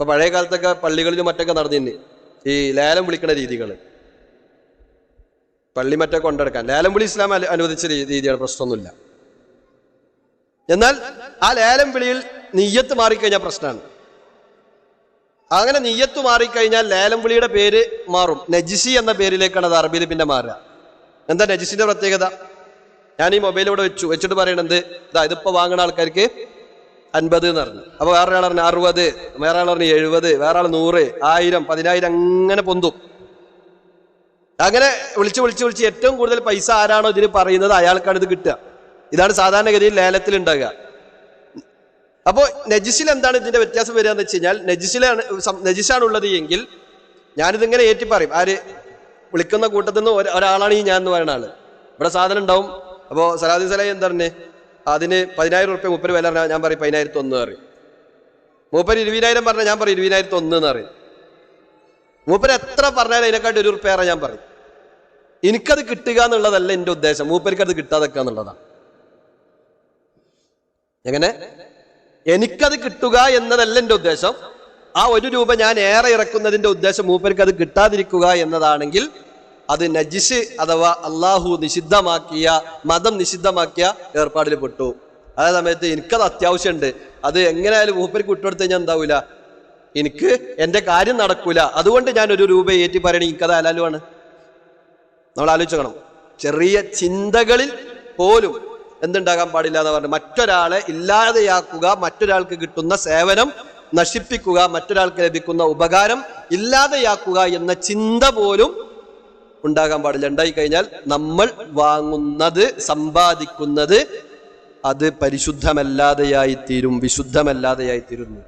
ഇപ്പൊ പഴയ കാലത്തൊക്കെ പള്ളികളിലും മറ്റൊക്കെ നടന്നിരുന്നു. ഈ ലേലം വിളിക്കുന്ന രീതികൾ പള്ളി മറ്റേ കൊണ്ടെടുക്കാൻ. ലേലം വിളി ഇസ്ലാം അനുവദിച്ച രീതിയാണ് പ്രശ്നമൊന്നുമില്ല. എന്നാൽ ആ ലേലം വിളിയിൽ നെയ്യത്ത് മാറിക്കഴിഞ്ഞാൽ പ്രശ്നമാണ്. അങ്ങനെ നെയ്യത്ത് മാറിക്കഴിഞ്ഞാൽ ലേലം വിളിയുടെ പേര് മാറും. നജിസി എന്ന പേരിലേക്കാണ് അത് അറബിയിൽ പിന്നെ മാറുക. എന്താ നജിസിന്റെ പ്രത്യേകത? ഞാൻ ഈ മൊബൈൽ ഇവിടെ വെച്ചു. വെച്ചിട്ട് പറയണത് ഇതാ ഇതിപ്പോ വാങ്ങുന്ന ആൾക്കാർക്ക് അൻപത് എന്ന് പറഞ്ഞു. അപ്പൊ വേറെ ആൾ പറഞ്ഞു അറുപത് വേറെ ആൾ പറഞ്ഞു എഴുപത് വേറെ ആൾ നൂറ് ആയിരം പതിനായിരം അങ്ങനെ പൊന്തും. അങ്ങനെ വിളിച്ച് വിളിച്ച് വിളിച്ച് ഏറ്റവും കൂടുതൽ പൈസ ആരാണോ ഇതിന് പറയുന്നത് അയാൾക്കാണ് ഇത് കിട്ടുക. ഇതാണ് സാധാരണഗതിയിൽ ലേലത്തിൽ ഉണ്ടാകുക. അപ്പോൾ നജിസിൽ എന്താണ് ഇതിന്റെ വ്യത്യാസം വരിക എന്ന് വെച്ച് കഴിഞ്ഞാൽ നജിസിലാണ് നജിസാണ് ഉള്ളത് എങ്കിൽ ഞാനിതിങ്ങനെ ഏറ്റി പറയും. ആര് വിളിക്കുന്ന കൂട്ടത്തിൽ നിന്ന് ഒരാളാണ് ഈ ഞാൻ എന്ന് പറയുന്ന ആൾ. ഇവിടെ സാധനം ഉണ്ടാവും. അപ്പോൾ സലാദി സലാഹി എന്താ പറഞ്ഞേ? അതിന് പതിനായിരം റുപ്യ മുപ്പര് വില പറഞ്ഞാൽ ഞാൻ പറയും പതിനായിരത്തി ഒന്ന് പറയും. മൂപ്പര് ഇരുപതിനായിരം പറഞ്ഞാൽ ഞാൻ പറയും ഇരുപതിനായിരത്തി ഒന്ന് എന്ന് പറയും. മൂപ്പര് എത്ര പറഞ്ഞാലും അതിനെക്കാട്ടി ഒരു റുപ്യ ഞാൻ പറയും. എനിക്കത് കിട്ടുക എന്നുള്ളതല്ല എന്റെ ഉദ്ദേശം. മൂപ്പർക്ക് അത് കിട്ടാതൊക്കെ എന്നുള്ളതാണ് എങ്ങനെ? എനിക്കത് കിട്ടുക എന്നതല്ല എന്റെ ഉദ്ദേശം. ആ ഒരു രൂപ ഞാൻ ഏറെ ഇറക്കുന്നതിന്റെ ഉദ്ദേശം മൂപ്പർക്ക് അത് കിട്ടാതിരിക്കുക എന്നതാണെങ്കിൽ അത് നജിസ് അഥവാ അള്ളാഹു നിഷിദ്ധമാക്കിയ മതം നിഷിദ്ധമാക്കിയ ഏർപ്പാടിൽ പെട്ടു. അതേ സമയത്ത് എനിക്കത് അത്യാവശ്യമുണ്ട് അത് എങ്ങനെയായാലും മൂപ്പർക്ക് വിട്ടുകൊടുത്ത് കഴിഞ്ഞാൽ എന്താവൂല? എനിക്ക് എന്റെ കാര്യം നടക്കൂല. അതുകൊണ്ട് ഞാൻ ഒരു രൂപ ഏറ്റി പറയണേ എനിക്കത് ഹലാലുമാണ് നമ്മൾ ആലോചിക്കണം ചെറിയ ചിന്തകളിൽ പോലും എന്തുണ്ടാകാൻ പാടില്ല എന്ന് പറഞ്ഞു മറ്റൊരാളെ ഇല്ലാതെയാക്കുക മറ്റൊരാൾക്ക് കിട്ടുന്ന സേവനം നശിപ്പിക്കുക മറ്റൊരാൾക്ക് ലഭിക്കുന്ന ഉപകാരം ഇല്ലാതെയാക്കുക എന്ന ചിന്ത പോലും ഉണ്ടാകാൻ പാടില്ല. ഉണ്ടായി കഴിഞ്ഞാൽ നമ്മൾ വാങ്ങുന്നത് സമ്പാദിക്കുന്നത് അത് പരിശുദ്ധമല്ലാതെയായി തീരും വിശുദ്ധമല്ലാതെയായി തീരുന്നു